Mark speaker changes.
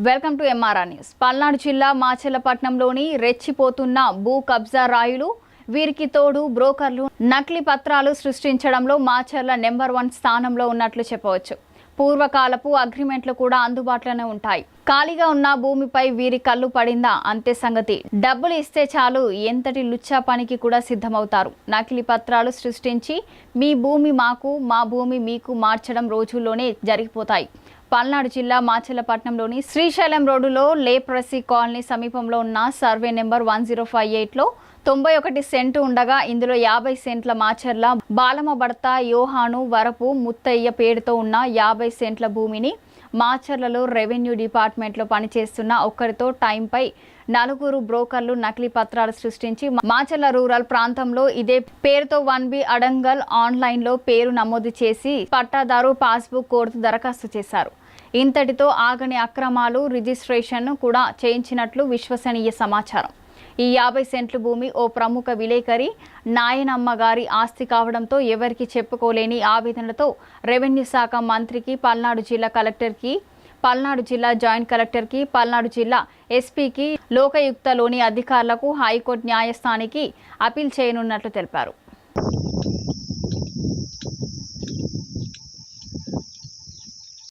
Speaker 1: Welcome to MRR news. Palnadu జిల్లా మాచెల్లపట్నంలోని రెచ్చిపోతున్న భూ కబ్జా రాయులు వీరికి తోడు బ్రోకర్లు నకిలీ పత్రాలు సృష్టించడంలో మాచర్ల నెంబర్ వన్ స్థానంలో ఉన్నట్లు చెప్పవచ్చు. పూర్వకాలపు అగ్రిమెంట్లు కూడా అందుబాటులోనే ఉంటాయి. ఖాళీగా ఉన్న భూమిపై వీరి కళ్ళు పడిందా? అంతే సంగతి. డబ్బులు ఇస్తే చాలు ఎంతటి లుచ్చా పనికి కూడా సిద్ధమవుతారు. నకిలీ పత్రాలు సృష్టించి మీ భూమి మాకు మా భూమి మీకు మార్చడం రోజుల్లోనే జరిగిపోతాయి. పల్నాడు జిల్లా మాచలపట్నంలోని శ్రీశైలం రోడ్డులో లేప్రసీ కాలనీ సమీపంలో ఉన్న survey number one zero five ఎయిట్లో తొంభై ఒకటి సెంటు ఉండగా ఇందులో యాభై సెంట్ల మాచర్ల బాలమ భర్త యోహాను వరపు ముత్తయ్య పేరుతో ఉన్న యాభై సెంట్ల భూమిని మాచర్లలో రెవెన్యూ డిపార్ట్మెంట్లో పనిచేస్తున్న ఒక్కరితో టైంపై నలుగురు బ్రోకర్లు నకిలీ పత్రాలు సృష్టించి మాచర్ల రూరల్ ప్రాంతంలో ఇదే పేరుతో వన్ బి అడంగల్ ఆన్లైన్లో పేరు నమోదు చేసి పట్టాదారు పాస్బుక్ కోర్టు దరఖాస్తు చేశారు. ఇంతటితో ఆగని అక్రమాలు రిజిస్ట్రేషన్ కూడా చేయించినట్లు విశ్వసనీయ సమాచారం. ఈ యాభై సెంట్లు భూమి ఓ ప్రముఖ విలేకరి నాయనమ్మ గారి ఆస్తి కావడంతో ఎవరికి చెప్పుకోలేని ఆవేదనలతో రెవెన్యూ శాఖ మంత్రికి పల్నాడు జిల్లా కలెక్టర్కి పల్నాడు జిల్లా జాయింట్ కలెక్టర్కి పల్నాడు జిల్లా ఎస్పీకి లోకయుక్తలోని అధికారులకు హైకోర్టు న్యాయస్థానికి అపీల్ చేయనున్నట్లు తెలిపారు.